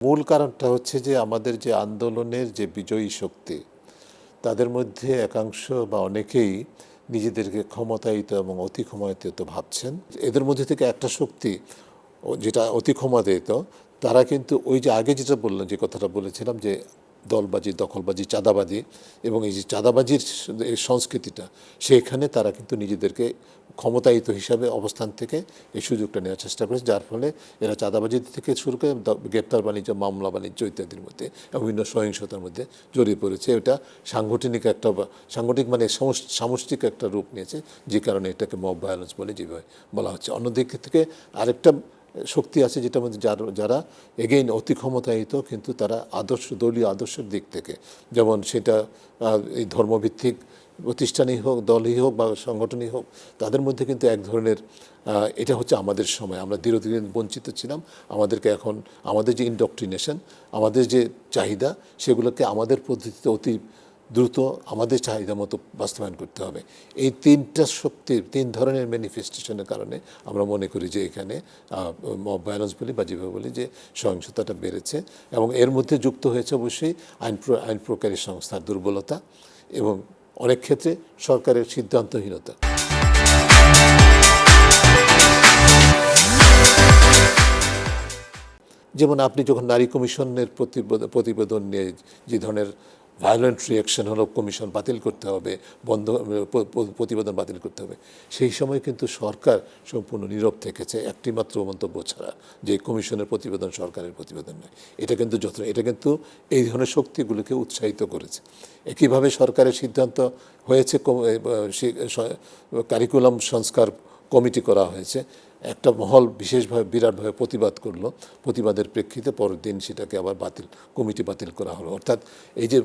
মূল কারণটা হচ্ছে যে আমাদের যে আন্দোলনের যে বিজয়ী শক্তি, তাদের মধ্যে একাংশ বা অনেকেই নিজেদেরকে ক্ষমতায়িত এবং অতি ক্ষমতায়িত ভাবছেন। এদের মধ্যে থেকে একটা শক্তি যেটা অতি ক্ষমতায়িত তারা কিন্তু ওই যে আগে যেটা বললাম, যে কথাটা বলেছিলাম যে দলবাজি, দখলবাজি, চাঁদাবাজি এবং এই যে চাঁদাবাজির সংস্কৃতিটা, সেখানে তারা কিন্তু নিজেদেরকে ক্ষমতায়িত হিসাবে অবস্থান থেকে এই সুযোগটা নেওয়ার চেষ্টা করেছে, যার ফলে এরা চাঁদাবাজি থেকে শুরু করে গ্রেপ্তার বাণিজ্য, মামলা বাণিজ্য ইত্যাদির মধ্যে বিভিন্ন সহিংসতার মধ্যে জড়িয়ে পড়েছে। এটা সাংগঠনিক একটা সাংগঠনিক মানে সামষ্টিক একটা রূপ নিয়েছে, যে কারণে এটাকে মব ভায়োলেন্স বলে যেভাবে বলা হচ্ছে। অন্যদিক থেকে আরেকটা শক্তি আছে যেটার মধ্যে যার, যারা এগেইন অতি ক্ষমতায়িত কিন্তু তারা আদর্শ, দলীয় আদর্শের দিক থেকে। যেমন সেটা এই ধর্মভিত্তিক প্রতিষ্ঠানই হোক, দলই হোক বা সংগঠনই হোক, তাদের মধ্যে কিন্তু এক ধরনের এটা হচ্ছে আমাদের সময়। আমরা দীর্ঘদিন বঞ্চিত ছিলাম। আমাদেরকে এখন, আমাদের যে ইন্ডক্ট্রিনেশন আমাদের যে চাহিদা, সেগুলোকে আমাদের পদ্ধতিতে অতি দ্রুত আমাদের চাহিদা মতো বাস্তবায়ন করতে হবে। এই তিনটা শক্তির, তিন ধরনের ম্যানিফেস্টেশনের কারণে আমরা মনে করি যে এখানে মব ভায়োলেন্স বলি বা যেভাবে বলি যে সহিংসতাটা বেড়েছে এবং এর মধ্যে যুক্ত হয়েছে অবশ্যই আইন আইন প্রকারী সংস্থার দুর্বলতা এবং অনেক ক্ষেত্রে সরকারের সিদ্ধান্তহীনতা। যেমন আপনি যখন নারী কমিশনের প্রতিবেদন নিয়ে যে ধরনের ভায়োলেন্ট রিয়াকশন হলো কমিশন বাতিল করতে হবে, বন্ধ প্রতিবেদন বাতিল করতে হবে। সেই সময় কিন্তু সরকার সম্পূর্ণ নীরব থেকেছে একটি মাত্র মন্তব্য ছাড়া, যে কমিশনের প্রতিবেদন সরকারের প্রতিবেদন নয়। এটা কিন্তু যত এটা কিন্তু এই ধরনের শক্তিগুলোকে উৎসাহিত করেছে। একইভাবে সরকারের সিদ্ধান্ত হয়েছে কারিকুলাম সংস্কার কমিটি করা হয়েছে। একটা মহল বিশেষভাবে, বিরাটভাবে প্রতিবাদ করল। প্রতিবাদের প্রেক্ষিতে পরের দিন সেটাকে আবার বাতিল, কমিটি বাতিল করা হলো। অর্থাৎ এই যে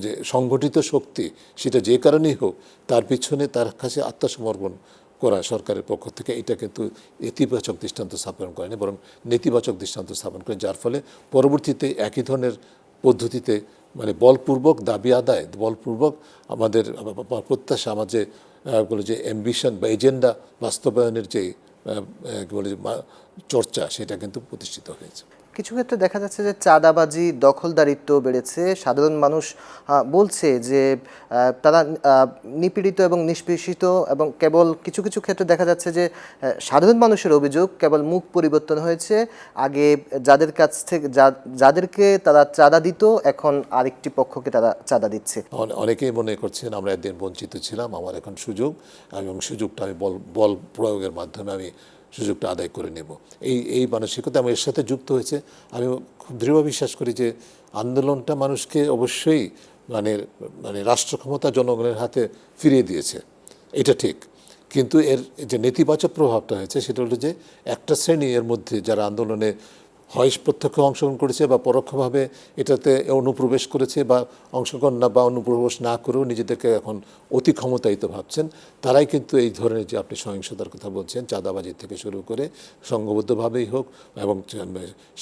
যে- সংগঠিত শক্তি, সেটা যে কারণেই হোক, তার পিছনে তার কাছে আত্মসমর্পণ করা সরকারের পক্ষ থেকে, এটা কিন্তু ইতিবাচক দৃষ্টান্ত স্থাপন করেনি, বরং নেতিবাচক দৃষ্টান্ত স্থাপন করে যার ফলে পরবর্তীতে একই ধরনের পদ্ধতিতে মানে বলপূর্বক দাবি আদায়, বলপূর্বক আমাদের প্রত্যাশা, আমার যে বলে যে অ্যাম্বিশন বা এজেন্ডা বাস্তবায়নের যে বলে চর্চা, সেটা কিন্তু প্রতিষ্ঠিত হয়েছে। কিছু ক্ষেত্রে দেখা যাচ্ছে যে চাঁদাবাজি, দখলদারিত্ব বেড়েছে। সাধারণ মানুষ বলছে যে তারা নিপীড়িত এবং নিষ্পেষিত এবং কেবল কিছু কিছু ক্ষেত্রে দেখা যাচ্ছে যে সাধারণ মানুষের অভিযোগ কেবল মুখ পরিবর্তন হয়েছে। আগে যাদের কাছ থেকে যাদেরকে তারা চাঁদা দিত, এখন আরেকটি পক্ষকে তারা চাঁদা দিচ্ছে। অনেকেই মনে করছেন আমরা একদিন বঞ্চিত ছিলাম, আমার এখন সুযোগ। এবং সুযোগটা আমি বল বল প্রয়োগের মাধ্যমে আমি সুযোগটা আদায় করে নেব। এই এই মানসিকতা আমার এর সাথে যুক্ত হয়েছে। আমি খুব দৃঢ় বিশ্বাস করি যে আন্দোলনটা মানুষকে অবশ্যই মানে মানে রাষ্ট্র ক্ষমতা জনগণের হাতে ফিরিয়ে দিয়েছে। এটা ঠিক। কিন্তু এর যে নেতিবাচক প্রভাবটা হয়েছে সেটা হলো যে একটা শ্রেণি এর মধ্যে যারা আন্দোলনে হয় প্রত্যক্ষ অংশগ্রহণ করেছে বা পরোক্ষভাবে এটাতে অনুপ্রবেশ করেছে বা অংশগ্রহণ না, বা অনুপ্রবেশ না করেও নিজেদেরকে এখন অতি ক্ষমতায়িত ভাবছেন। তারাই কিন্তু এই ধরনের যে আপনি সহিংসতার কথা বলছেন, চাঁদাবাজি থেকে শুরু করে সংঘবদ্ধভাবেই হোক এবং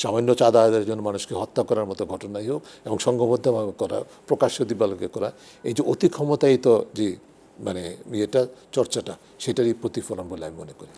সামান্য চাঁদা আদায়ের জন্য মানুষকে হত্যা করার মতো ঘটনাই হোক এবং সংঘবদ্ধভাবে করা, প্রকাশ্য দিবালোকে করা, এই যে অতি ক্ষমতায়িত যে মানে ইয়েটা, চর্চাটা, সেটারই প্রতিফলন বলে আমি মনে করি।